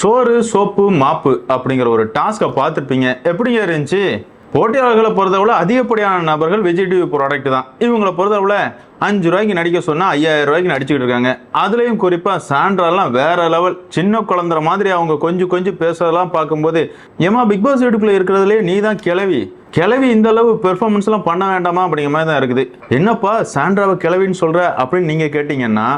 சோறு சோப்பு மாப்பு அப்படிங்கிற ஒரு டாஸ்க்கை பார்த்துருப்பீங்க. எப்படிங்க இருந்துச்சு? போட்டியாளர்களை பொறுத்தவரை அதிகப்படியான நபர்கள் விஜய் டிவி ப்ராடக்ட் தான். இவங்களை பொறுத்தவரை அஞ்சு ரூபாய்க்கு நடிக்க சொன்னால் ஐயாயிரம் ரூபாய்க்கு நடிச்சுக்கிட்டு இருக்காங்க. அதுலேயும் குறிப்பாக சாண்ட்ராலாம் வேற லெவல் சின்ன குழந்தை மாதிரி அவங்க கொஞ்சம் கொஞ்சம் பேசுறதெல்லாம் பார்க்கும்போது ஏமா பிக் பாஸ் வீட்டுக்குள்ளே இருக்கிறதுலே நீ தான் கிளவி கிளவி இந்த அளவு பெர்ஃபார்மன்ஸ்லாம் பண்ண வேண்டாமா அப்படிங்கிற மாதிரி தான் இருக்குது. என்னப்பா சாண்ட்ராவை கிளவின்னு சொல்கிற அப்படின்னு நீங்கள் கேட்டிங்கன்னா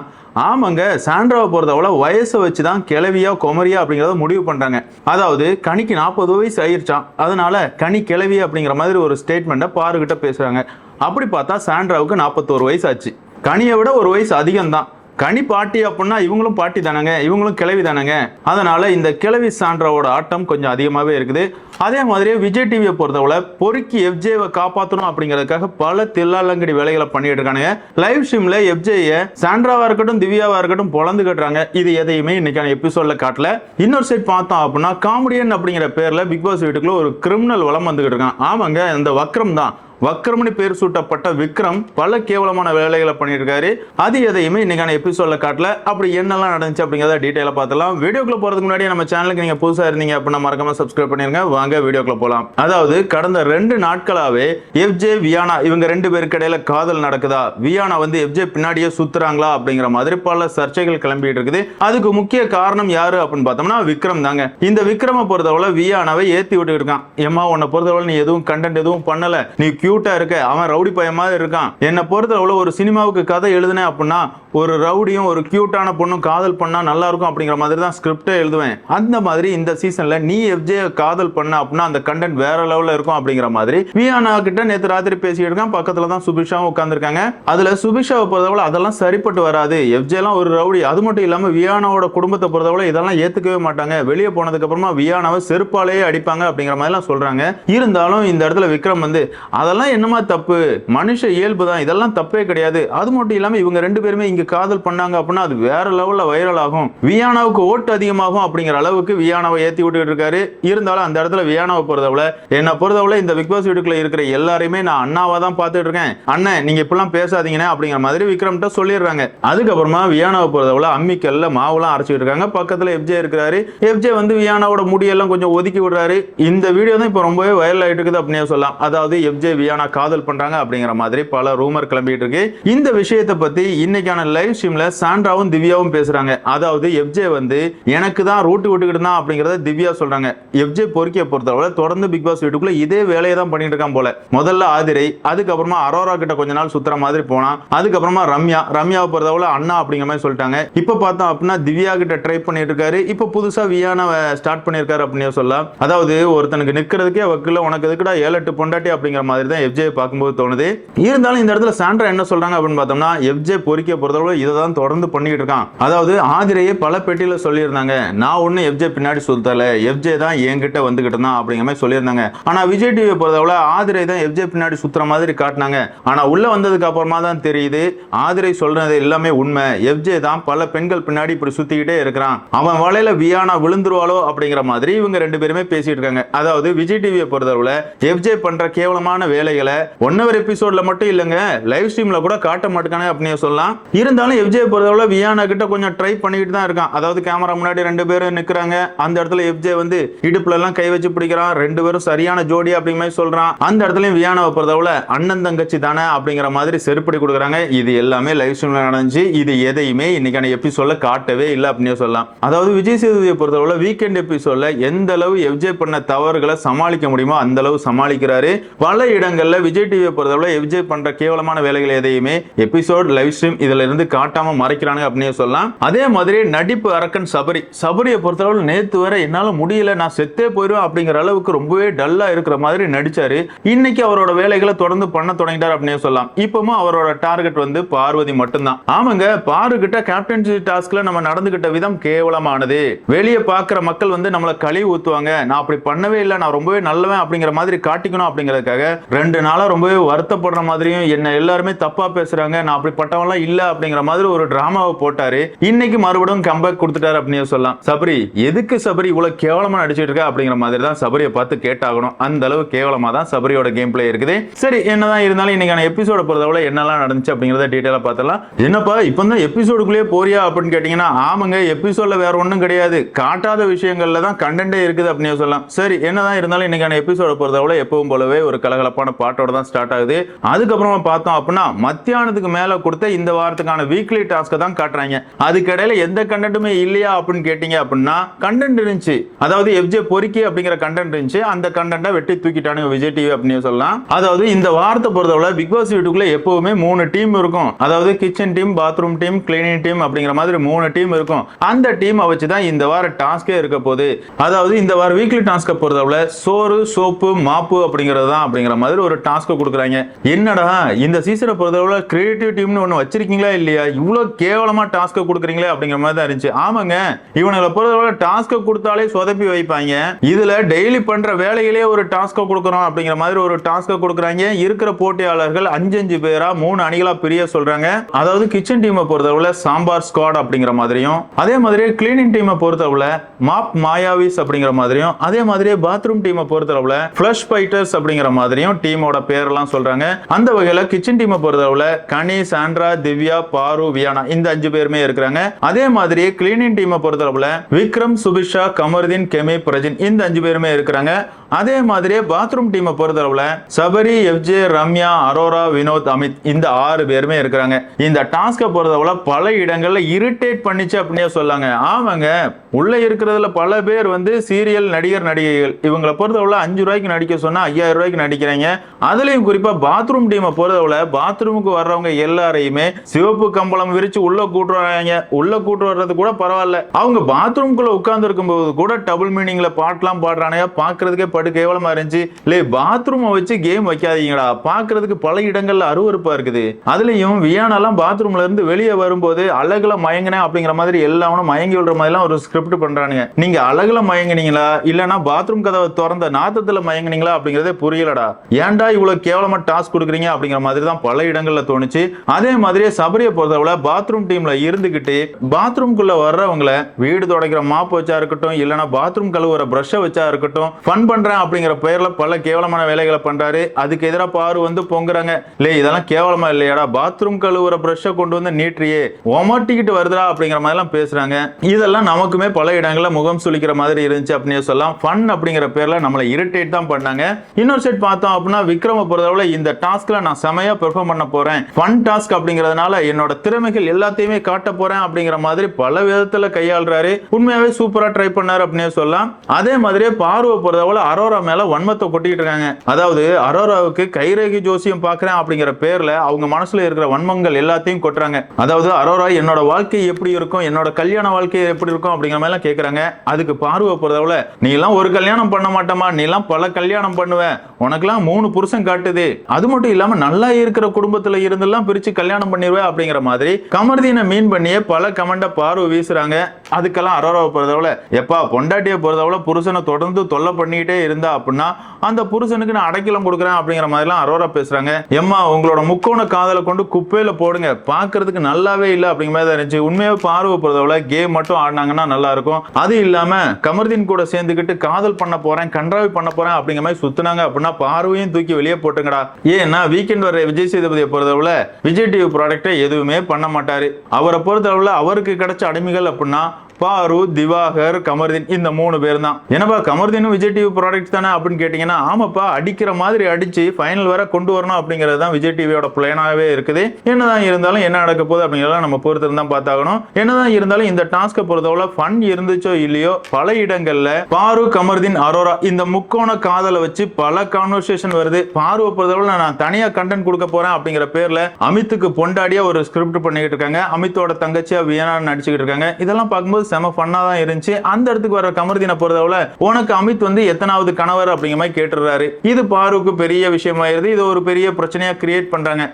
ஆமாங்க சாண்ட்ராவை பொறுத்தவரை வயசை வச்சு தான் கிளவியா குமரியா அப்படிங்கிறத முடிவு பண்ணுறாங்க அதாவது கனிக்கு நாற்பது வயசு ஆயிடுச்சான் அதனால கனி கிளவி அப்படிங்கிற மாதிரி ஒரு ஸ்டேட்மெண்ட்டை பாருகிட்ட பேசுகிறாங்க அப்படி பார்த்தா சாண்ட்ராவுக்கு நாற்பத்தோரு வயசு ஆச்சு. கனியை விட ஒரு வயசு அதிகம் தான் கனி பாட்டி அப்படின்னா இவங்களும் பாட்டி தானங்க இவங்களும் கிளவி தானங்க. அதனால இந்த கிளவி சாண்ட்ராவோட ஆட்டம் கொஞ்சம் அதிகமாகவே இருக்குது. அதே மாதிரியே விஜய் டிவியை பொறுத்தவரை பொறுக்கி எஃப்ஜேவை காப்பாற்றணும் அப்படிங்கிறதுக்காக பல தில்லாலங்கடி வேலைகளை பண்ணிட்டு இருக்கானுங்க. லைவ் ஸ்ட்ரீம்ல எஃப்ஜேயை சாண்ட்ராவா இருக்கட்டும் திவ்யாவா இருக்கட்டும் பொழந்து கட்டுறாங்க. இது எதையுமே இன்னைக்கான எபிசோட்ல காட்டல. இன்னொரு சைட் பார்த்தோம் அப்படின்னா காமெடியன் அப்படிங்கிற பேர்ல பிக் பாஸ் வீட்டுக்குள்ள ஒரு கிரிமினல் வளம் வந்துகிட்டு இருக்கான். ஆமாங்க இந்த வக்ரம் தான். வக்ரம்னு பேர் சூட்டப்பட்ட விக்ரம் பல கேவலமான வேலைகளை பண்ணியிருக்காரு. அது எதையுமே இன்னைக்கான எபிசோட்ல காட்டல. அப்படி என்னெல்லாம் நடந்துச்சு அப்படிங்கிறத டீட்டெயிலாக பார்த்தலாம் வீடியோக்குள்ள போறதுக்கு முன்னாடி நம்ம சேனலுக்கு நீங்க புதுசா இருந்தீங்க அப்படின்னா மறக்காம சப்ஸ்கிரைப் பண்ணிருங்க. வாங்க வீடியோக்குள்ள போலாம். அதாவது கடந்த ரெண்டு நாட்களாவே எஃப்ஜே வியானா இவங்க ரெண்டு பேருக்கு இடையில காதல் நடக்குதா? வியானா வந்து எஃப்ஜே பின்னாடியே சுத்துறாங்களா அப்படிங்கிற மாதிரி பல சர்ச்சைகள் கிளம்பிட்டு இருக்குது. அதுக்கு முக்கிய காரணம் யாரு அப்படின்னு பார்த்தோம்னா விக்ரம் தாங்க. இந்த விக்ரமை பொறுத்தவரை வியானாவை ஏத்தி விட்டு இருக்கான். ஏமா உன்னை பொறுத்தவரை நீ எதுவும் கண்டென்ட் எதுவும் பண்ணல. நீ கியூட்டா இருக்க அவன் ரவுடி பையன் மாதிரி இருக்கான். என்னை பொறுத்தளவுல ஒரு சினிமாவுக்கு கதை எழுதுனேன் அப்படின்னா ஒரு ரவுடியும் ஒரு கியூட்டான பொண்ணும் காதல் பண்ணா நல்லா இருக்கும் அப்படிங்கிற மாதிரி தான் ஸ்கிரிப்டே எழுதுவேன். அந்த மாதிரி இந்த சீசன்ல நீ எஃப்ஜே காதல் பண்ண அப்படின்னா அந்த கண்டென்ட் வேற லெவல்ல இருக்கும் அப்படிங்கிற மாதிரி வியானா கிட்ட நேற்று ராத்திரி பேசிட்டு இருக்கான். பக்கத்துல தான் சுபிஷாவும் உட்காந்துருக்காங்க அதுல சுபிஷாவை பொறுத்தவரை அதெல்லாம் சரிப்பட்டு வராது. எஃப்ஜே எல்லாம் ஒரு ரவுடி. அது மட்டும் இல்லாம வியானாவோட குடும்பத்தை பொறுத்தவரை இதெல்லாம் ஏத்துக்கவே மாட்டாங்க. வெளியே போனதுக்கு அப்புறமா வியானாவை செருப்பாலேயே அடிப்பாங்க அப்படிங்கிற மாதிரிலாம் சொல்றாங்க. இருந்தாலும் இந்த இடத்துல விக்ரம் வந்து அதெல்லாம் என்னமா தப்பு? மனுஷ இயல்பு தான். இதெல்லாம் தப்பே கிடையாது. அது மட்டும் இல்லாம இவங்க ரெண்டு பேருமே இங்க காதல் பண்ணாங்க அப்படின்னா அது வேற லெவல்ல வைரல் ஆகும். வியானாவுக்கு ஓட்டு அதிகமாகும் அப்படிங்கிற அளவுக்கு வியானாவை ஏத்தி விட்டுட்டு இருக்காரு. இருந்தாலும் அந்த இடத்துல வியானாவை பொறுத்தவளை என்ன பொறுத்தவளை இந்த பிக் பாஸ் வீட்டுக்குள்ள இருக்கிற எல்லாரையுமே நான் அண்ணாவா தான் பார்த்துட்டு இருக்கேன். அண்ணன் நீங்க இப்பெல்லாம் பேசாதீங்கன்னு அப்படிங்கிற மாதிரி விக்ரம்கிட்ட சொல்லிடுறாங்க. அதுக்கப்புறமா வியானாவை பொறுத்தவளை அம்மிக்கல்ல மாவுலாம் அரைச்சிட்டு இருக்காங்க. பக்கத்துல எஃப்ஜே இருக்கிறாரு. எஃப்ஜே வந்து வியானாவோட முடியெல்லாம் கொஞ்சம் ஒதுக்கி விடுறாரு. இந்த வீடியோ தான் இப்போ ரொம்பவே வைரல் ஆயிட்டு இருக்குது அப்படின்னு சொல்லலாம். அதாவது எஃப்ஜே வியானா காதல் பண்றாங்க அப்படிங்கிற மாதிரி பல ரூமர் கிளம்பிட்டு இருக்கு. இந்த விஷயத்தை பத்தி இன்னைக்கான லைவ் ஸ்ட்ரீம்ல சாண்ட்ராவும் திவ்யாவும் பேசுறாங்க. அதாவது எஃப்ஜே வந்து எனக்கு தான் ரூட்டு விட்டுக்கிட்டு தான் அப்படிங்கறத திவ்யா சொல்றாங்க. எஃப்ஜே பொறுக்கிய பொறுத்தவரை தொடர்ந்து பிக் பாஸ் வீட்டுக்குள்ள இதே வேலையை தான் பண்ணிட்டு இருக்கான் போல. முதல்ல ஆதிரை அதுக்கப்புறமா அரோரா கிட்ட கொஞ்ச நாள் சுத்துற மாதிரி போனான். அதுக்கப்புறமா ரம்யா ரம்யாவை பொறுத்தளவுல அண்ணா அப்படிங்கிற மாதிரி சொல்லிட்டாங்க. இப்ப பார்த்தோம் அப்படின்னா திவ்யா கிட்ட ட்ரை பண்ணிட்டு இருக்காரு. இப்ப புதுசா வியானா ஸ்டார்ட் பண்ணியிருக்காரு அப்படின்னு சொல்லலாம். அதாவது ஒருத்தனுக்கு நிக்கிறதுக்கே வக்கில்ல உனக்கு எதுக்குடா ஏழு எட்டு பொண்டாட்டி அப்படிங்கிற மாதிரி தான் தான் எஃப்ஜே பார்க்கும்போது தோணுது. இருந்தாலும் இந்த இடத்துல சாண்ட்ரா என்ன சொல்றாங்க அப்படின்னு பார்த்தோம்னா எஃப்ஜே பொறிக்க பொறுத்தளவு இதை தான் தொடர்ந்து பண்ணிக்கிட்டு இருக்கான். அதாவது ஆதிரையே பல பெட்டியில சொல்லியிருந்தாங்க. நான் ஒண்ணு எஃப்ஜே பின்னாடி சுத்தல எஃப்ஜே தான் என்கிட்ட வந்துகிட்டு தான் அப்படிங்கிற மாதிரி சொல்லியிருந்தாங்க. ஆனா விஜய் டிவி பொறுத்தவரை ஆதிரை தான் எஃப்ஜே பின்னாடி சுத்துற மாதிரி காட்டினாங்க. ஆனா உள்ள வந்ததுக்கு அப்புறமா தான் தெரியுது ஆதிரை சொல்றது எல்லாமே உண்மை. எஃப்ஜே தான் பல பெண்கள் பின்னாடி இப்படி சுத்திக்கிட்டே இருக்கிறான். அவன் வலையில வியானா விழுந்துருவாளோ அப்படிங்கிற மாதிரி இவங்க ரெண்டு பேருமே பேசிட்டு இருக்காங்க. அதாவது விஜய் டிவியை பொறுத்தவரை எஃப்ஜே பண்ற கேவலமான வேலை வேலைகளை ஒன் ஹவர் எபிசோட்ல மட்டும் இல்லைங்க லைவ் ஸ்ட்ரீம்ல கூட காட்ட மாட்டேங்கானே அப்படின்னு சொல்லலாம். இருந்தாலும் எஃப்ஜே பொறுத்தவரை வியானா கிட்ட கொஞ்சம் ட்ரை பண்ணிட்டு தான் இருக்கான். அதாவது கேமரா முன்னாடி ரெண்டு பேரும் நிக்கிறாங்க. அந்த இடத்துல எஃப்ஜே வந்து இடுப்புல எல்லாம் கை வச்சு பிடிக்கிறான். ரெண்டு பேரும் சரியான ஜோடி அப்படிங்கிற மாதிரி சொல்றான். அந்த இடத்துலயும் வியானாவை பொறுத்தவரை அண்ணன் தங்கச்சி தானே அப்படிங்கிற மாதிரி செருப்படி கொடுக்குறாங்க. இது எல்லாமே லைவ் ஸ்ட்ரீம்ல நடந்துச்சு. இது எதையுமே இன்னைக்கான எபிசோட்ல காட்டவே இல்லை அப்படின்னு சொல்லலாம். அதாவது விஜய் சேதுபதியை பொறுத்தவரை வீக்கெண்ட் எபிசோட்ல எந்த அளவு எஃப்ஜே பண்ண தவறுகளை சமாளிக்க முடியுமோ அந்த அளவு சமாளிக்கிறாரு. பல இடங்கள் நேரங்களில் விஜய் டிவியை பொறுத்தவரை விஜய் பண்ற கேவலமான வேலைகள் எதையுமே எபிசோட் லைவ் ஸ்ட்ரீம் இதுல இருந்து காட்டாம மறைக்கிறாங்க அப்படின்னு சொல்லலாம். அதே மாதிரி நடிப்பு அரக்கன் சபரி. சபரியை பொறுத்தளவு நேத்து வரை என்னால முடியல நான் செத்தே போயிடுவேன் அப்படிங்கிற அளவுக்கு ரொம்பவே டல்லா இருக்கிற மாதிரி நடிச்சாரு. இன்னைக்கு அவரோட வேலைகளை தொடர்ந்து பண்ண தொடங்கிட்டார் அப்படின்னு சொல்லலாம். இப்பவும் அவரோட டார்கெட் வந்து பார்வதி மட்டும்தான். ஆமாங்க பாரு கிட்ட கேப்டன்சி டாஸ்க்ல நம்ம நடந்துகிட்ட விதம் கேவலமானது. வெளியே பார்க்குற மக்கள் வந்து நம்மளை கழிவு ஊத்துவாங்க. நான் அப்படி பண்ணவே இல்லை நான் ரொம்பவே நல்லவன் அப்படிங்கிற மாதிரி காட்டிக்கணும் அப்படிங்கிறதுக்காக ரெண்டு நாளாக ரொம்பவே வருத்தப்படுற மாதிரியும் என்ன எல்லாருமே தப்பா பேசுறாங்க நான் அப்படிப்பட்டவன்லாம் இல்ல அப்படிங்கிற மாதிரி ஒரு டிராமாவை போட்டாரு. இன்னைக்கு மறுபடியும் கம்பேக் கொடுத்துட்டாரு அப்படின்னு சொல்லலாம். சபரி எதுக்கு சபரி இவ்வளவு கேவலமா நடிச்சிட்டு இருக்க அப்படிங்கிற மாதிரி தான் சபரியை பார்த்து கேட்டாகணும். அந்த அளவு கேவலமா தான் சபரியோட கேம் பிளே இருக்குது. சரி என்னதான் இருந்தாலும் இன்னைக்கான எபிசோட பொறுத்தவரை என்னெல்லாம் நடந்துச்சு அப்படிங்கறத டீட்டெயிலா பார்த்தலாம் என்னப்பா இப்போ தான் எபிசோடுக்குள்ளேயே போறியா அப்படின்னு கேட்டீங்கன்னா ஆமாங்க எபிசோட்ல வேற ஒன்றும் கிடையாது. காட்டாத விஷயங்கள்ல தான் கண்டென்ட்டே இருக்குது அப்படின்னு சொல்லலாம். சரி என்னதான் இருந்தாலும் இன்னைக்கான எபிசோட பொறுத்தவரை எப்பவும் போலவே ஒரு கலகலப்பான பாட்டோட தான் ஸ்டார்ட் ஆகுது. அதுக்கப்புறமா பார்த்தோம் அப்படின்னா மத்தியானத்துக்கு மேல கொடுத்த இந்த வாரத்துக்கான வீக்லி டாஸ்க்கை தான் காட்டுறாங்க. அதுக்கிடையில எந்த கண்டென்ட்டுமே இல்லையா அப்படின்னு கேட்டீங்க அப்படின்னா கண்டென்ட் இருந்துச்சு. அதாவது எஃப்ஜே பொறுக்கி அப்படிங்கிற கண்டென்ட் இருந்துச்சு. அந்த கண்டென்ட்டை வெட்டி தூக்கிட்டானுங்க விஜய் டிவி அப்படின்னு சொல்லலாம். அதாவது இந்த வாரத்தை பொறுத்தவரை பிக் பாஸ் வீட்டுக்குள்ள எப்பவுமே மூணு டீம் இருக்கும். அதாவது kitchen team bathroom team cleaning team அப்படிங்கிற மாதிரி மூணு டீம் இருக்கும். அந்த டீமை வச்சு தான் இந்த வார டாஸ்கே இருக்க போகுது. அதாவது இந்த வார வீக்லி டாஸ்க்கை பொறுத்தவரை சோறு சோப்பு மாப்பு அப்படிங்கிறது தான் அப்படிங்கிற மாதிரி ஒரு டாஸ்க்கு கொடுக்குறாங்க. என்னடா இந்த சீசனை பொறுத்தவரை கிரியேட்டிவ் டீம்னு ஒன்று வச்சிருக்கீங்களா இல்லையா? இவ்வளோ கேவலமா டாஸ்க்கை கொடுக்குறீங்களே அப்படிங்கிற மாதிரி தான் இருந்துச்சு. ஆமாங்க இவனுங்களை பொறுத்தவரை டாஸ்க்கை கொடுத்தாலே சொதப்பி வைப்பாங்க. இதுல டெய்லி பண்ற வேலையிலே ஒரு டாஸ்க்கை கொடுக்குறோம் அப்படிங்கிற மாதிரி ஒரு டாஸ்க்கை கொடுக்குறாங்க. இருக்கிற போட்டியாளர்கள் அஞ்சு அஞ்சு பேரா மூணு அணிகளா பிரிய சொல்றாங்க. அதாவது கிச்சன் டீமை பொறுத்தளவுல சாம்பார் ஸ்குவாட் அப்படிங்கிற மாதிரியும் அதே மாதிரி கிளீனிங் டீமை பொறுத்தவரை மாப் மாயாவிஸ் அப்படிங்கிற மாதிரியும் அதே மாதிரியே பாத்ரூம் டீமை பொறுத்தளவுல ஃபிளஷ் ஃபைட்டர்ஸ் அப்படிங்கிற மாதிரியும் டீமோட பேரெல்லாம் சொல்றாங்க. அந்த வகையில கிச்சன் டீமை பொறுத்தளவுல கனி சாண்ட்ரா திவ்யா பாரு வியானா இந்த அஞ்சு பேருமே இருக்கிறாங்க. அதே மாதிரி கிளீனிங் டீமை பொறுத்தளவுல விக்ரம் சுபிஷா கமருதீன் கெமி பிரஜின் இந்த அஞ்சு பேருமே இருக்கிறாங்க. அதே மாதிரியே பாத்ரூம் டீமை பொறுத்தளவுல சபரி எஃப்ஜே ரம்யா அரோரா வினோத் அமித் இந்த ஆறு பேருமே இருக்கிறாங்க. இந்த டாஸ்கை பொறுத்தளவுல பல இடங்கள்ல இரிட்டேட் பண்ணிச்சு அப்படின்னே சொல்லாங்க. ஆமாங்க உள்ள இருக்கிறதுல பல பேர் வந்து சீரியல் நடிகர் நடிகைகள். இவங்களை பொறுத்தவரை அஞ்சு ரூபாய்க்கு நடிக்க சொன்னா ஐயாயிரம் ரூபாய்க்கு நடிக்கிறாங்க. அதுலயும் குறிப்பா பாத்ரூம் டீமை பொறுத்தவரை பாத்ரூமுக்கு வர்றவங்க எல்லாரையுமே சிவப்பு கம்பளம் விரிச்சு உள்ள கூட்டு வராங்க. உள்ள கூட்டு வர்றது கூட பரவாயில்ல. அவங்க பாத்ரூம்குள்ள உட்கார்ந்து இருக்கும்போது கூட டபுள் மீனிங்ல பாட்டெல்லாம் பாடுறானே பாக்குறதுக்கே படு கேவலமா இருந்துச்சு. லே பாத்ரூமை வச்சு கேம் வைக்காதீங்கடா. பாக்குறதுக்கு பல இடங்கள்ல அருவறுப்பா இருக்குது. அதுலயும் வியானாலாம் பாத்ரூம்ல இருந்து வெளியே வரும்போது அழகுல மயங்கினேன் அப்படிங்கிற மாதிரி எல்லாரும் மயங்கி விடுற மாதிரிலாம் ஒரு ஸ்கிரிப்ட் பண்றானுங்க. நீங்க அழகுல மயங்கினீங்களா? இல்லைன்னா பாத்ரூம் கதவை திறந்த நாத்தத்துல மயங்கினீங்களா அப்படிங்கறதே புரியலடா. ஏன் ஏன்டா இவ்வளவு கேவலமா டாஸ்க் கொடுக்குறீங்க அப்படிங்கிற மாதிரி தான் பல இடங்கள்ல தோணுச்சு. அதே மாதிரியே சபரியை பொறுத்தவரை பாத்ரூம் டீம்ல இருந்துகிட்டு பாத்ரூம்குள்ள வர்றவங்கள வீடு துடைக்கிற மாப்பு வச்சா இருக்கட்டும் இல்லனா பாத்ரூம் கழுவுற பிரஷ்ஷை வச்சா இருக்கட்டும் ஃபன் பண்றேன் அப்படிங்கிற பெயர்ல பல கேவலமான வேலைகளை பண்றாரு. அதுக்கு எதிராக பாரு வந்து பொங்குறாங்க. இல்லை இதெல்லாம் கேவலமா இல்லையாடா பாத்ரூம் கழுவுற பிரஷ்ஷை கொண்டு வந்து நீட்டிரியே ஒமாட்டிக்கிட்டு வருதுடா அப்படிங்கிற மாதிரி எல்லாம் பேசுறாங்க. இதெல்லாம் நமக்குமே பல இடங்கள்ல முகம் சுளிக்கிற மாதிரி இருந்துச்சு அப்படின்னு சொல்லலாம். ஃபன் அப்படிங்கிற பேர்ல நம்மளை இரிட்டேட் தான் பண்ணாங்க. இன்னொரு சைட் பார்த்தோம் அப்படின்னா விக்ரம பொறுத்தவரை இந்த டாஸ்க்ல நான் செமையா பெர்ஃபார்ம் பண்ண போறேன். ஃபன் டாஸ்க் அப்படிங்கறதுனால என்னோட திறமைகள் எல்லாத்தையுமே காட்ட போறேன் அப்படிங்கிற மாதிரி பல விதத்துல கையாளுறாரு. உண்மையாவே சூப்பரா ட்ரை பண்ணாரு அப்படின்னு சொல்லலாம். அதே மாதிரியே பார்வை பொறுத்தவரை அரோரா மேல வன்மத்தை கொட்டிக்கிட்டு இருக்காங்க. அதாவது அரோராவுக்கு கைரேகி ஜோசியம் பாக்குறேன் அப்படிங்கிற பேர்ல அவங்க மனசுல இருக்கிற வன்மங்கள் எல்லாத்தையும் கொட்டுறாங்க. அதாவது அரோரா என்னோட வாழ்க்கை எப்படி இருக்கும்? என்னோட கல்யாண வாழ்க்கை எப்படி இருக்கும்? அப்படிங்கிற மாதிரி எல்லாம் கேக்குறாங்க. அதுக்கு பார்வை பொறுத்தவரை நீ எல்லாம் ஒரு கல்யாணம் பண்ண மாட்டமா நீ எல்லாம் பல கல்யாணம் பண்ணுவ. உனக்குலாம் மூணு புருஷன் காட்டுது. அது மட்டும் இல்லாம நல்லா இருக்கிற குடும்பத்துல இருந்தெல்லாம் பிரிச்சு கல்யாணம் பண்ணிடுவேன் அப்படிங்கிற மாதிரி கமர்தீனை மீன் பண்ணியே பல கமெண்ட பார்வை வீசுறாங்க. அதுக்கெல்லாம் அரோராவை பொறுத்தவரை எப்பா பொண்டாட்டியை பொறுத்தவரை புருஷனை தொடர்ந்து தொல்லை பண்ணிக்கிட்டே இருந்தா அப்படின்னா அந்த புருஷனுக்கு நான் அடைக்கலம் கொடுக்குறேன் அப்படிங்கிற மாதிரிலாம் அரோரா பேசுறாங்க. எம்மா உங்களோட முக்கோண காதலை கொண்டு குப்பையில போடுங்க. பாக்குறதுக்கு நல்லாவே இல்லை அப்படிங்கிற மாதிரி தான் இருந்துச்சு. உண்மையாவே பார்வை பொறுத்தவரை கேம் மட்டும் ஆடினாங்கன்னா நல்லா இருக்கும். அது இல்லாம கமர்தீன் கூட சேர்ந்துக்கிட்டு காதல் பண்ண போறேன் கன்றாவி பண்ண போறேன் அப்படிங்கிற மாதிரி சுத்தினாங்க அப்படின்னா பார்வையும் தூக்கி வெளியே போட்டுங்கடா. ஏன்னா வீக்கெண்ட் வர விஜய் சேதுபதியை பொறுத்தளவுல விஜய் டிவி ப்ராடக்டை எதுவுமே பண்ண மாட்டாரு. அவரை பொறுத்தளவுல அவருக்கு கிடைச்ச அடிமைகள் அப்படின்னா பாரு திவாகர் கமர்தீன் இந்த மூணு பேர் தான் என்னப்பா கமர்தீனும் விஜய் டிவி ப்ராடக்ட் தானே அப்படின்னு கேட்டீங்கன்னா ஆமாப்பா அடிக்கிற மாதிரி அடிச்சு ஃபைனல் வர கொண்டு வரணும் அப்படிங்கிறது தான் விஜய் டிவியோட பிளானாகவே இருக்குது. என்னதான் இருந்தாலும் என்ன நடக்க போகுது அப்படிங்கிறத நம்ம பொறுத்திருந்து தான் பார்த்தாகணும். என்னதான் இருந்தாலும் இந்த டாஸ்க்கை பொறுத்தவரை ஃபன் இருந்துச்சோ இல்லையோ பல இடங்கள்ல பாரு கமர்தீன் அரோரா இந்த முக்கோண காதலை வச்சு பல கான்வர்சேஷன் வருது. பாருவை பொறுத்தவரை நான் தனியாக கண்டென்ட் கொடுக்க போறேன் அப்படிங்கிற பேர்ல அமித்துக்கு பொண்டாடியா ஒரு ஸ்கிரிப்ட் பண்ணிக்கிட்டு இருக்காங்க. அமித்தோட தங்கச்சியா வியனா நடிச்சுக்கிட்டு இருக்காங்க. இதெல்லாம் பார்க்கும்போது செம ஃபன்னா தான் இருந்துச்சு. அந்த இடத்துக்கு வர கமர்தீனை பொறுத்தவரை உனக்கு அமித் வந்து எத்தனாவது கணவர் அப்படிங்கிற மாதிரி கேட்டுறாரு இது பாருக்கு பெரிய விஷயமாயிருது. இது ஒரு பெரிய பிரச்சனையா கிரியேட் பண்றாங்க.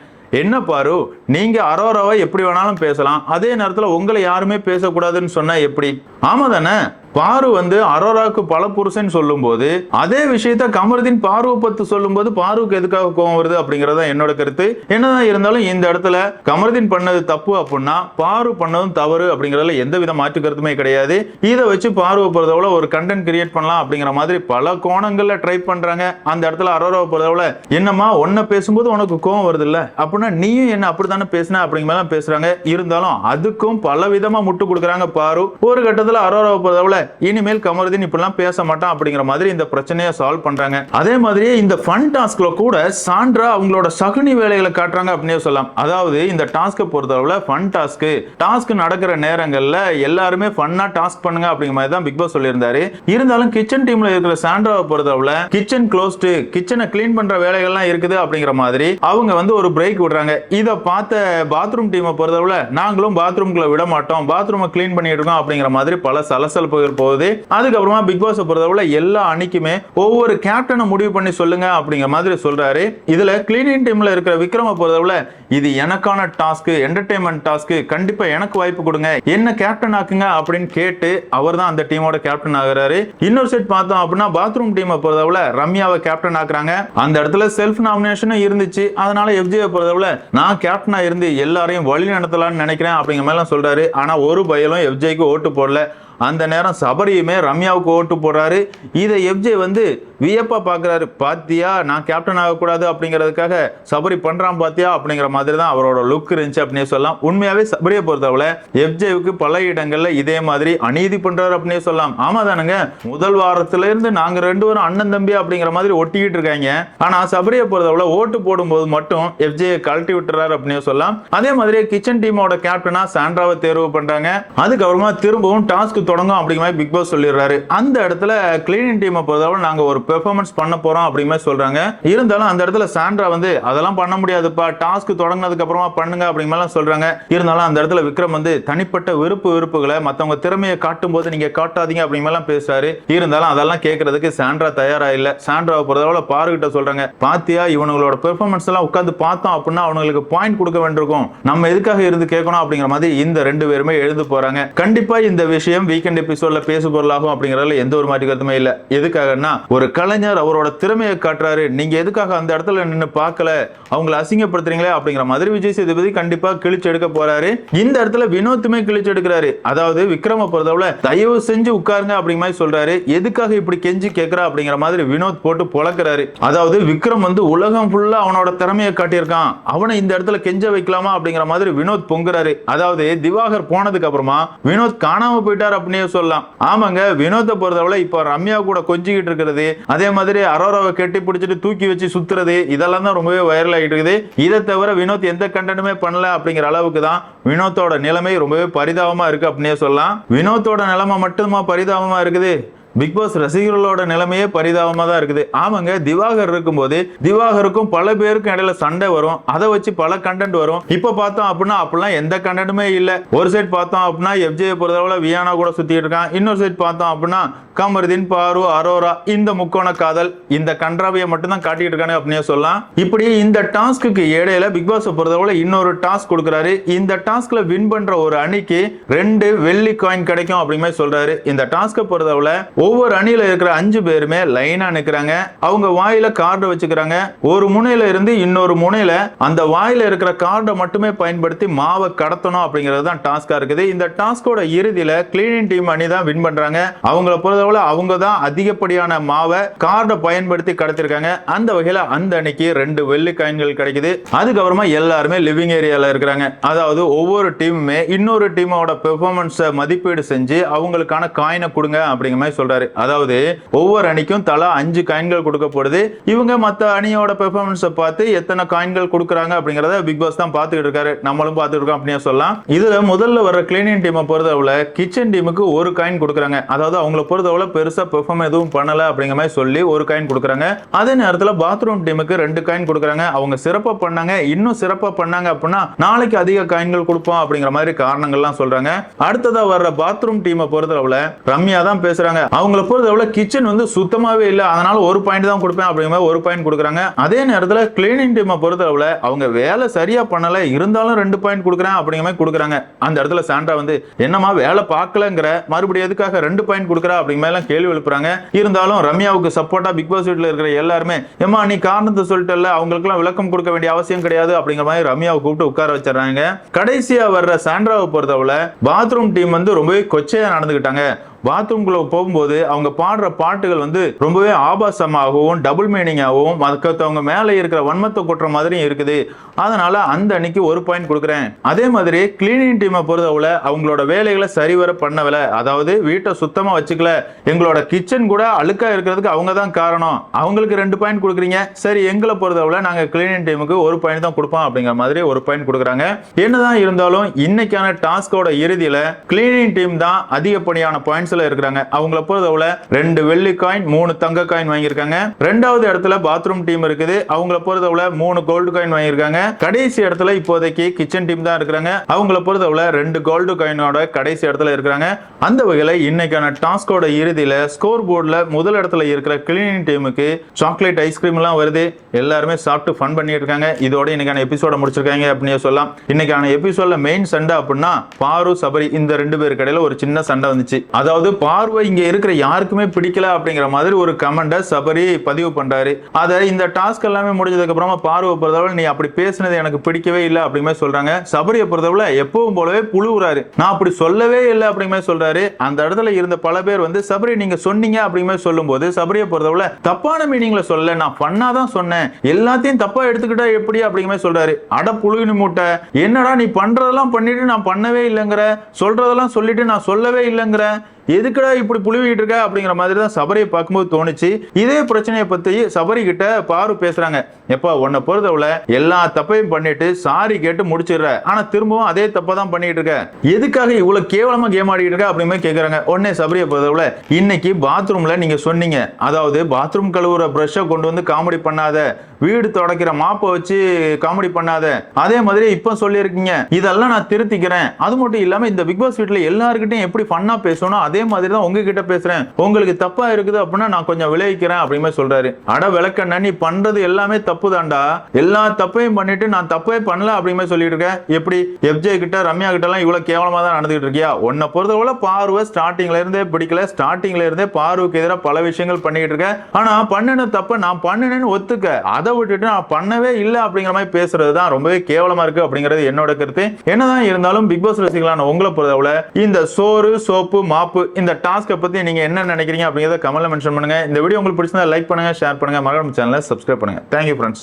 என்ன பாரு நீங்க அரோராவை எப்படி வேணாலும் பேசலாம். அதே நேரத்துல உங்களை யாருமே பேசக்கூடாதுன்னு சொன்னா எப்படி? ஆமா தானே? பாரு வந்து அரோராக்கு பல புருஷன் சொல்லும்போது அதே விஷயத்த கமருதீன் பாருவை பத்து சொல்லும்போது பாருவுக்கு எதுக்காக கோவம் வருது அப்படிங்கறத தான் என்னோட கருத்து. என்னதான் இருந்தாலும் இந்த இடத்துல கமருதீன் பண்ணது தப்பு அப்படின்னா பாரு பண்ணதும் தவறு அப்படிங்கறதுல எந்த வித மாற்று கருத்துமே கிடையாது. இதை வச்சு பார்வை பொறுத்தவரை ஒரு கண்டென்ட் கிரியேட் பண்ணலாம் அப்படிங்கிற மாதிரி பல கோணங்கள்ல ட்ரை பண்றாங்க. அந்த இடத்துல அரோராவை பொறுத்தவரை என்னம்மா ஒன்ன பேசும்போது உனக்கு கோவம் வருது இல்ல அப்படின்னா நீயும் என்ன அப்படித்தானே பேசின? அப்படிங்கிற மாதிரி பேசுறாங்க. இருந்தாலும் அதுக்கும் பல விதமா முட்டு கொடுக்குறாங்க பாரு. ஒரு கட்டத்துல அரோராவை பொறுத்தவரை இனிமேல் கமருதீன் இப்படிலாம் பேச மாட்டான் அப்படிங்கிற மாதிரி இந்த பிரச்சனையை சால்வ் பண்றாங்க. அதே மாதிரி இந்த ஃபன் டாஸ்க்ல கூட சாண்ட்ரா அவங்களோட சகுனி வேலைகளை காட்டுறாங்க அப்படின்னே சொல்லலாம். அதாவது இந்த டாஸ்க்கை பொறுத்தளவுல ஃபன் டாஸ்க் டாஸ்க் நடக்கிற நேரங்கள்ல எல்லாருமே ஃபன்னா டாஸ்க் பண்ணுங்க அப்படிங்கிற மாதிரி தான் பிக் பாஸ் சொல்லியிருந்தாரு. இருந்தாலும் கிச்சன் டீம்ல இருக்கிற சாண்ட்ராவை பொறுத்தளவுல கிச்சன் க்ளோஸ்டு கிச்சனை கிளீன் பண்ற வேலைகள்லாம் இருக்குது அப்படிங்கிற மாதிரி அவங்க வந்து ஒரு பிரேக் விடுறாங்க. இதை பார்த்த பாத்ரூம் டீமை பொறுத்தளவுல நாங்களும் பாத்ரூம்குள்ள விட மாட்டோம். பாத்ரூமை க்ளீன் பண்ணிட்டு இருக்கோம் அப்படிங்கிற மாதிரி பல சலசலப்புகள் போகுது. அதுக்கப்புறமா பிக் பாஸ் பொறுத்தவரை எல்லா அணிக்குமே ஒவ்வொரு கேப்டனை முடிவு பண்ணி சொல்லுங்க அப்படிங்கிற மாதிரி சொல்றாரு. இதுல கிளீனிங் டீம்ல இருக்கிற விக்ரம பொறுத்தவரை இது எனக்கான டாஸ்க் என்டர்டைன்மெண்ட் டாஸ்க் கண்டிப்பா எனக்கு வாய்ப்பு கொடுங்க. என்ன கேப்டன் ஆக்குங்க அப்படின்னு கேட்டு அவர் தான் அந்த டீமோட கேப்டன் ஆகுறாரு. இன்னொரு செட் பார்த்தோம் அப்படின்னா பாத்ரூம் டீமை பொறுத்தவரை ரம்யாவை கேப்டன் ஆக்குறாங்க. அந்த இடத்துல செல்ஃப் நாமினேஷனும் இருந்துச்சு. அதனால எஃப்ஜியை பொறுத்தவரை நான் கேப்டனா இருந்து எல்லாரையும் வழி நடத்தலாம்னு நினைக்கிறேன் அப்படிங்கிற மாதிரிலாம் சொல்றாரு. ஆனா ஒரு பயலும் எஃப்ஜேக்கு ஓட்டு போடல. அந்த நேரம் சபரியுமே ரம்யாவுக்கு ஓட்டு போடுறாரு. இதை எஃப்ஜே வந்து வியப்பா பார்க்குறாரு பாத்தியா நான் கேப்டன் ஆகக்கூடாது அப்படிங்கிறதுக்காக சபரி பண்றான் பாத்தியா அப்படிங்கிற மாதிரி தான் அவரோட லுக் இருந்துச்சு அப்படின்னு சொல்லலாம். உண்மையாவே சபரியை பொறுத்தவரை எஃப்ஜேவுக்கு பல இடங்கள்ல இதே மாதிரி அநீதி பண்றாரு அப்படின்னு சொல்லலாம். ஆமா தானுங்க. முதல் வாரத்துல இருந்து நாங்க ரெண்டு பேரும் அண்ணன் தம்பி அப்படிங்கிற மாதிரி ஒட்டிக்கிட்டு இருக்காங்க. ஆனா சபரியை பொறுத்தவரை ஓட்டு போடும்போது மட்டும் எஃப்ஜே கழட்டி விட்டுறாரு அப்படின்னு சொல்லலாம். அதே மாதிரி கிச்சன் டீமோட கேப்டனா சாண்ட்ராவை தேர்வு பண்றாங்க. அதுக்கப்புறமா திரும்பவும் டாஸ்க் தொடங்கும் அப்படிங்கிற மாதிரி பிக் பாஸ் சொல்லிடுறாரு. அந்த இடத்துல கிளீனிங் டீமை பொறுத்தவரை நாங்க ஒரு பெர்ஃபார்மன்ஸ் பண்ண போறோம் அப்படிங்கிற சொல்கிறாங்க சொல்றாங்க. இருந்தாலும் அந்த இடத்துல சாண்ட்ரா வந்து அதெல்லாம் பண்ண முடியாதுப்பா. டாஸ்க் தொடங்கினதுக்கு அப்புறமா பண்ணுங்க அப்படிங்கலாம் சொல்கிறாங்க சொல்றாங்க. இருந்தாலும் அந்த இடத்துல விக்ரம் வந்து தனிப்பட்ட விருப்பு விருப்புகளை மத்தவங்க திறமையை காட்டும் போது நீங்க காட்டாதீங்க அப்படிங்கலாம் பேசுறாரு. இருந்தாலும் அதெல்லாம் கேட்கறதுக்கு சாண்ட்ரா தயாரா இல்ல. சாண்ட்ராவை பொறுத்தவரை பாருகிட்ட சொல்றாங்க. பாத்தியா இவனுங்களோட பெர்ஃபார்மன்ஸ் எல்லாம் உட்காந்து பார்த்தோம் அப்படின்னா அவங்களுக்கு பாயிண்ட் கொடுக்க வேண்டியிருக்கும். நம்ம எதுக்காக இருந்து கேட்கணும்? அப்படிங்கிற மாதிரி இந்த ரெண்டு பேருமே எழுந்து போறாங்க. கண்டிப்பா இந்த விஷயம் வீக்கெண்ட் எபிசோட்ல பேசு பொருளாகும் அப்படிங்கறதுல எந்த ஒரு மாதிரி கருத்துமே இல்ல. எதுக்காகன்னா ஒரு கலைஞர் அவரோட திறமையை காட்டுறாரு. நீங்க எதுக்காக அந்த இடத்துல நின்று பார்க்கல? அவங்கள அசிங்கப்படுத்துறீங்களே அப்படிங்கிற மாதிரி விஜய் சேதுபதி கண்டிப்பா கிழிச்சு எடுக்க போறாரு. இந்த இடத்துல வினோத்துமே கிழிச்சு எடுக்கிறாரு. அதாவது விக்ரம பொறுத்தவரை தயவு செஞ்சு உட்காருங்க அப்படிங்கிற மாதிரி சொல்றாரு. எதுக்காக இப்படி கெஞ்சி கேட்கிறா அப்படிங்கிற மாதிரி வினோத் போட்டு பொழக்கிறாரு. அதாவது விக்ரம் வந்து உலகம் ஃபுல்லா அவனோட திறமையை காட்டியிருக்கான். அவனை இந்த இடத்துல கெஞ்ச வைக்கலாமா அப்படிங்கிற மாதிரி வினோத் பொங்குறாரு. அதாவது திவாகர் போனதுக்கு அப்புறமா வினோத் காணாம போயிட்டார் அப்படின்னே சொல்லலாம். ஆமாங்க வினோத்தை பொறுத்தவரை இப்போ ரம்யா கூட கொஞ்சிக்கிட்டு இருக்கிறது. அதே மாதிரி அரோராவை கெட்டி பிடிச்சிட்டு தூக்கி வச்சு சுத்துறது இதெல்லாம் தான் ரொம்பவே வைரல் ஆகிட்டு இருக்குது. இதை தவிர வினோத் எந்த கண்டனமே பண்ணல அப்படிங்கிற அளவுக்கு தான் வினோத்தோட நிலைமை ரொம்பவே பரிதாபமா இருக்கு அப்படின்னே சொல்லலாம். வினோத்தோட நிலைமை மட்டுமா பரிதாபமா இருக்குது? பிக் பாஸ் ரசிகர்களோட நிலைமையே பரிதாபமாக தான் இருக்குது. ஆமாங்க திவாகர் இருக்கும்போது திவாகருக்கும் பல பேருக்கும் இடையில சண்டை வரும். அதை வச்சு பல கண்டென்ட் வரும். இப்போ பார்த்தோம் அப்படின்னா அப்படிலாம் எந்த கண்டென்ட்டுமே இல்லை. ஒரு சைட் பார்த்தோம் அப்படின்னா எஃப்ஜியை பொறுத்தளவில் வியானா கூட சுற்றிட்டு இருக்கான். இன்னொரு சைட் பார்த்தோம் அப்படின்னா கமருதீன் பாரு அரோரா இந்த முக்கோண காதல் இந்த கன்றாவியை மட்டும்தான் காட்டிட்டு இருக்கானு அப்படின்னே சொல்லலாம். இப்படி இந்த டாஸ்க்கு இடையில பிக் பாஸ் இன்னொரு டாஸ்க் கொடுக்குறாரு. இந்த டாஸ்க்ல வின் பண்ற ஒரு அணிக்கு ரெண்டு வெள்ளி காயின் கிடைக்கும் அப்படிங்கிற மாதிரி சொல்றாரு. இந்த டாஸ்க்கை பொறுத்தளவில் ஒவ்வொரு அணியில இருக்கிற அஞ்சு பேருமே லைனா நிக்கிறாங்க. அவங்க வாயில கார்டை வச்சுக்கிறாங்க. ஒரு முனையில இருந்து இன்னொரு முனையில அந்த வாயில இருக்கிற கார்டை மட்டுமே பயன்படுத்தி மாவை கடத்தணும் அப்படிங்கிறது தான் டாஸ்கா இருக்குது. இந்த டாஸ்கோட இறுதியில கிளீனிங் டீம் அணி தான் வின் பண்றாங்க. அவங்கள பொறுத்தவரை அவங்க தான் அதிகப்படியான மாவை கார்டை பயன்படுத்தி கடத்திருக்காங்க. அந்த வகையில அந்த அணிக்கு ரெண்டு வெள்ளி காயின்கள் கிடைக்குது. அதுக்கப்புறமா எல்லாருமே லிவிங் ஏரியால இருக்கிறாங்க. அதாவது ஒவ்வொரு டீமுமே இன்னொரு டீமோட பெர்ஃபார்மன்ஸை மதிப்பீடு செஞ்சு அவங்களுக்கான காயினை கொடுங்க அப்படிங்கிற மாதிரி சொல்றாரு. அதாவது ஒவ்வொரு அணிக்கும் தலா அஞ்சு காயின்கள் கொடுக்கப்படுது. இவங்க மத்த அணியோட பெர்ஃபார்மன்ஸை பார்த்து எத்தனை காயின்கள் கொடுக்குறாங்க அப்படிங்கறத பிக் பாஸ் தான் பார்த்துக்கிட்டு இருக்காரு. நம்மளும் பார்த்துட்டு இருக்கோம் சொல்லலாம். இதுல முதல்ல வர கிளீனிங் டீமை பொறுத்தவரை கிச்சன் டீமுக்கு ஒரு காயின் கொடுக்குறாங்க. அதாவது அவங்கள பொறுத்தவரை பெருசா பெர்ஃபார்ம் எதுவும் பண்ணல அப்படிங்கிற மாதிரி சொல்லி ஒரு காயின் கொடுக்குறாங்க. அதே நேரத்தில் பாத்ரூம் டீமுக்கு ரெண்டு காயின் கொடுக்குறாங்க. அவங்க சிறப்பாக பண்ணாங்க. இன்னும் சிறப்பாக பண்ணாங்க அப்படின்னா நாளைக்கு அதிக காயின்கள் கொடுப்போம் அப்படிங்கிற மாதிரி காரணங்கள்லாம் சொல்றாங்க. அடுத்ததா வர்ற பாத்ரூம் டீமை பொறுத்தளவுல ரம்யா தான் பேசுறாங்க. அவங்கள பொறுத்தவரை கிச்சன் வந்து சுத்தமாகவே இல்லை. அதனால ஒரு பாயிண்ட் தான் கொடுப்பேன் அப்படிங்கிற மாதிரி ஒரு பாயிண்ட் கொடுக்குறாங்க. அதே நேரத்தில் கிளீனிங் டீமை பொறுத்தளவுல அவங்க வேலை சரியாக பண்ணலை. இருந்தாலும் ரெண்டு பாயிண்ட் கொடுக்குறேன் அப்படிங்கிற மாதிரி கொடுக்குறாங்க. அந்த இடத்துல சாண்டா வந்து என்னம்மா வேலை பார்க்கலங்கிற? மறுபடியும் எதுக்காக ரெண்டு பாயிண்ட் கொடுக்குறா? அப்படிங்கிற மாதிரி கேள்வி எழுப்புறாங்க. இருந்தாலும் ரம்யாவுக்கு சப்போர்ட்டாக பிக் பாஸ் வீட்டில் இருக்கிற எல்லாருமே ஏமா நீ காரணத்தை சொல்லிட்டல அவங்களுக்குலாம் விளக்கம் கொடுக்க வேண்டிய அவசியம் கிடையாது. அப்படிங்கிற மாதிரி ரம்யாவை கூப்பிட்டு உட்கார வச்சிடறாங்க. கடைசியாக வர்ற சாண்ட்ராவை பொறுத்தவரை பாத்ரூம் டீம் வந்து ரொம்பவே கொச்சையாக நடந்துக்கிட்டாங்க பாத்ரூம்குள்ள போகும்போது அவங்க பாடுற பாட்டுகள் வந்து ரொம்பவே ஆபாசமாகவும் டபுள் மீனிங்காகவும் மற்றவங்க மேலே இருக்கிற வன்மத்தை கொட்டுற மாதிரியும் இருக்குது. அதனால அந்த அன்னைக்கு ஒரு பாயிண்ட் கொடுக்குறேன். அதே மாதிரி கிளீனிங் டீமை பொறுத்தவரை அவங்களோட வேலைகளை சரிவர பண்ணவில்லை. அதாவது வீட்டை சுத்தமாக வச்சுக்கல. எங்களோட கிச்சன் கூட அழுக்கா இருக்கிறதுக்கு அவங்க தான் காரணம். அவங்களுக்கு ரெண்டு பாயிண்ட் கொடுக்குறீங்க. சரி எங்களை பொறுத்தவரை நாங்கள் கிளீனிங் டீமுக்கு ஒரு பாயிண்ட் தான் கொடுப்போம் அப்படிங்கிற மாதிரி ஒரு பாயிண்ட் கொடுக்குறாங்க. என்னதான் இருந்தாலும் இன்னைக்கான டாஸ்கோட இறுதியில் கிளீனிங் டீம் தான் அதிகப்படியான பாயிண்ட்ஸ் பாயிண்ட்ஸ்ல இருக்கிறாங்க. அவங்கள போறதவுல ரெண்டு வெள்ளி காயின் மூணு தங்க காயின் வாங்கியிருக்காங்க. ரெண்டாவது இடத்துல பாத்ரூம் டீம் இருக்குது. அவங்கள போறதவுல மூணு கோல்டு காயின் வாங்கியிருக்காங்க. கடைசி இடத்துல இப்போதைக்கு கிச்சன் டீம் தான் இருக்கிறாங்க. அவங்கள போறதவுல ரெண்டு கோல்டு காயினோட கடைசி இடத்துல இருக்கிறாங்க. அந்த வகையில் இன்னைக்கான டாஸ்கோட இறுதியில ஸ்கோர் போர்டில் முதல் இடத்துல இருக்கிற கிளீனிங் டீமுக்கு சாக்லேட் ஐஸ்கிரீம் எல்லாம் வருது. எல்லாருமே சாப்பிட்டு ஃபன் பண்ணிட்டு இருக்காங்க. இதோட இன்னைக்கான எபிசோட முடிச்சிருக்காங்க அப்படின்னு சொல்லலாம். இன்னைக்கான எபிசோட மெயின் சண்டை அப்படின்னா பாரு சபரி இந்த ரெண்டு பேருக்கு இடையில ஒரு சின்ன சண்டை வந்துச்சு. அதாவது பார்வை இங்க இருக்கிற யாருக்குமே பிடிக்கல அப்படிங்கிற மாதிரி ஒரு கமெண்ட சபரி பதிவு பண்றாரு. அதை இந்த டாஸ்க் எல்லாமே முடிஞ்சதுக்கு அப்புறமா பார்வை பொறுத்தவரை நீ அப்படி பேசுனது எனக்கு பிடிக்கவே இல்லை அப்படிங்கிற சொல்றாங்க. சபரியை பொறுத்தவரை எப்பவும் போலவே புழுவுறாரு. நான் அப்படி சொல்லவே இல்லை அப்படிங்கிற சொல்றாரு. அந்த இடத்துல இருந்த பல பேர் வந்து சபரி நீங்க சொன்னீங்க அப்படிங்கிற சொல்லும்போது சபரியை பொறுத்தவரை தப்பான மீனிங்ல சொல்ல நான் பண்ணாதான் சொன்னேன். எல்லாத்தையும் தப்பா எடுத்துக்கிட்டா எப்படி அப்படிங்கிற சொல்றாரு. அட புழுகினி மூட்டை என்னடா நீ பண்றதெல்லாம் பண்ணிட்டு நான் பண்ணவே இல்லைங்கிற சொல்றதெல்லாம் சொல்லிட்டு நான் சொல்லவே இல்லைங்கிற எதுக்குடா இப்படி புழுவிக்கிட்டு இருக்க அப்படிங்கிற மாதிரி தான் சபரியை பார்க்கும்போது தோணுச்சு. இதே பிரச்சனையை பத்தி சபரி கிட்ட பாரு பேசுறாங்க. எப்பா உன்னை பொறுத்தவள எல்லா தப்பையும் பண்ணிட்டு சாரி கேட்டு முடிச்சிடுற. ஆனா திரும்பவும் அதே தப்பை தான் பண்ணிட்டு இருக்க. எதுக்காக இவ்வளவு கேவலமா கேம் ஆடிட்டு இருக்க அப்படின்னு கேக்குறாங்க. உடனே சபரியை பொறுத்தவள இன்னைக்கு பாத்ரூம்ல நீங்க சொன்னீங்க. அதாவது பாத்ரூம் கழுவுற ப்ரஷ்ஷை கொண்டு வந்து காமெடி பண்ணாத. வீடு தொடக்கிற மாப்பை வச்சு காமெடி பண்ணாத. அதே மாதிரி இப்போ சொல்லியிருக்கீங்க. இதெல்லாம் நான் திருத்திக்கிறேன். அது மட்டும் இல்லாம இந்த பிக் பாஸ் வீட்டுல எல்லாருக்கிட்டையும் எப்படி ஃபன்னா பேசணும் அதே மாதிரி தான் உங்ககிட்ட பேசுறேன். உங்களுக்கு தப்பா இருக்குது அப்படின்னா நான் கொஞ்சம் விளைவிக்கிறேன் அப்படின்னு சொல்றாரு. அட விளக்கண்ண நீ பண்றது எல்லாமே தப்பு தாண்டா எல்லா தப்பையும் பண்ணிட்டு நான் தப்பே பண்ணல அப்படின்னு சொல்லிட்டு இருக்கேன். எப்படி? எஃப்ஜே கிட்ட ரம்யா கிட்ட எல்லாம் இவ்வளவு கேவலமா தான் நடந்துகிட்டு இருக்கியா? உன்னை பொறுத்தவரை பார்வை ஸ்டார்டிங்ல இருந்தே பிடிக்கல. ஸ்டார்டிங்ல இருந்தே பார்வைக்கு எதிராக பல விஷயங்கள் பண்ணிக்கிட்டு இருக்கேன். ஆனா பண்ணின தப்ப நான் பண்ணினேன்னு ஒத்துக்க. அதை விட்டுட்டு நான் பண்ணவே இல்லை அப்படிங்கிற மாதிரி பேசுறது தான் ரொம்பவே கேவலமா இருக்கு அப்படிங்கிறது என்னோட கருத்து. என்னதான் இருந்தாலும் பிக் பாஸ் ரசிகளான உங்களை பொறுத்தவரை இந்த சோறு சோப்பு மாப்பு இந்த டாஸ்க்கை பத்தி நீங்க என்ன நினைக்கிறீங்க அப்படிங்கிறத கமெண்ட்டில் மென்ஷன் பண்ணுங்க. இந்த வீடியோ உங்களுக்கு பிடிச்சிருந்தா லைக் பண்ணுங்க ஷேர் பண்ணுங்க. மகளம் சேனலை சப்ஸ்கிரைப் பண்ணுங்க. Thank you friends